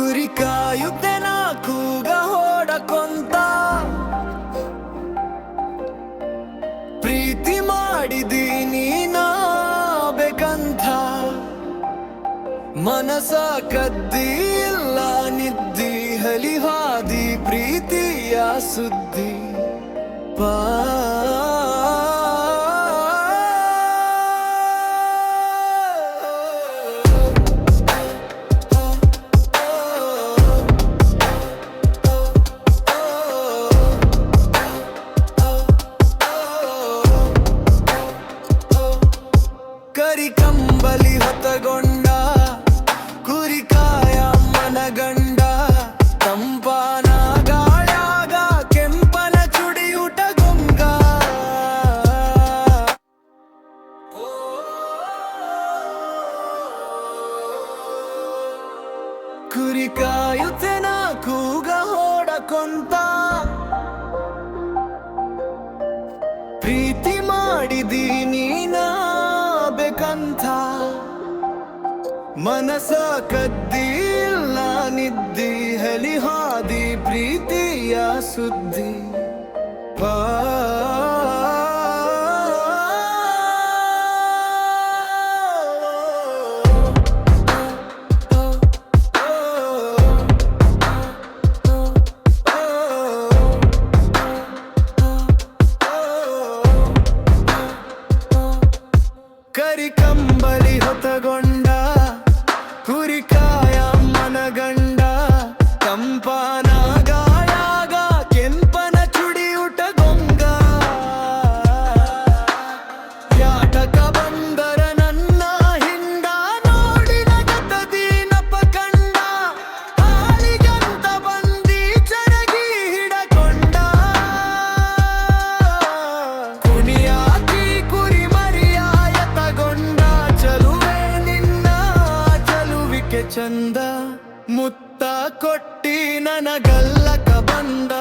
ಕುರಿ ಕಾಯುತ್ತೆ ನಾ ಕೂಗ ಹೊಡಕೊಂತ. ಪ್ರೀತಿ ಮಾಡಿದೀನಿ ನಾ ಬೇಕಂತ ಮನಸ ಕದ್ದಿ ಇಲ್ಲ ನಿದ್ದಿ ಹಲಿ ಹಾದಿ ಪ್ರೀತಿಯ ಸುದ್ದಿ. ಪಾ ಕಂಬಲಿ ಹೊತ್ತಗೊಂಡ, ಕುರಿಕಾಯ ಮನಗಂಡ ತಂಪಾನ ಗಾಳಾಗ ಕೆಂಪನ ಚುಡಿಯುಟ ಗೊಂಗ. ಕುರಿ ಕಾಯುತ್ತೆ ನಾ ಕೂಗ ಹೊಡಕೊಂತ, ಪ್ರೀತಿ ಮಾಡಿದೀನಿ. ಬೇಕಂತ ಮನಸ ಕದ್ದಿಲ್ಲ ನಿದ್ದಿ ಹಲಿ ಹಾದಿ ಪ್ರೀತಿಯ ಸುದ್ದಿ. ಪಾ ಕರಿ ಕಂಬಲಿ ಹೊತಗೊಂಡ ಕುರಿಕಾಯ ಮನಗಂಡ ಕಂಪನ ಚಂದ ಮುತ್ತ ಕೊಟ್ಟಿ ನನಗಲ್ಲಕ ಬಂದ.